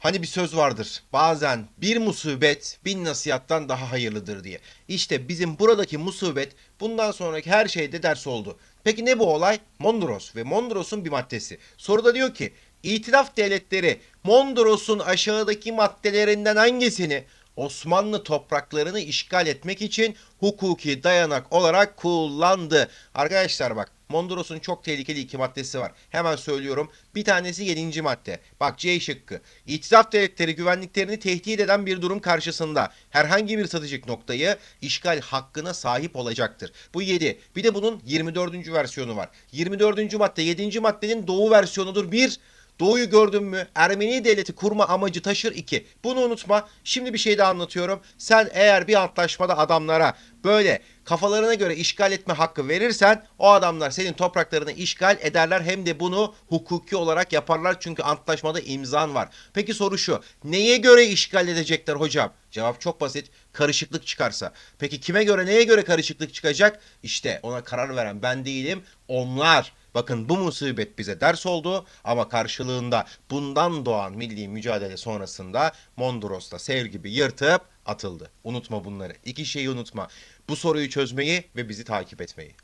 Hani bir söz vardır. Bazen bir musibet bin nasihattan daha hayırlıdır diye. İşte bizim buradaki musibet bundan sonraki her şeyde ders oldu. Peki ne bu olay? Mondros ve Mondros'un bir maddesi. Soruda diyor ki İtilaf devletleri Mondros'un aşağıdaki maddelerinden hangisini Osmanlı topraklarını işgal etmek için hukuki dayanak olarak kullandı. Arkadaşlar bak Mondros'un çok tehlikeli iki maddesi var. Hemen söylüyorum. Bir tanesi 7. madde. Bak C şıkkı. İtilaf devletleri güvenliklerini tehdit eden bir durum karşısında herhangi bir stratejik noktayı işgal hakkına sahip olacaktır. Bu 7. Bir de bunun 24. versiyonu var. 24. madde 7. maddenin doğu versiyonudur. 1. Doğuyu gördün mü? Ermeni devleti kurma amacı taşır 2. Bunu unutma. Şimdi bir şey daha anlatıyorum. Sen eğer bir antlaşmada adamlara böyle kafalarına göre işgal etme hakkı verirsen o adamlar senin topraklarını işgal ederler hem de bunu hukuki olarak yaparlar çünkü antlaşmada imzan var. Peki soru şu. Neye göre işgal edecekler hocam? Cevap çok basit. Karışıklık çıkarsa. Peki kime göre neye göre karışıklık çıkacak? İşte ona karar veren ben değilim. Onlar. Bakın bu musibet bize ders oldu ama karşılığında bundan doğan milli mücadele sonrasında Mondros'ta sev gibi yırtıp atıldı. Unutma bunları. İki şeyi unutma. Bu soruyu çözmeyi ve bizi takip etmeyi.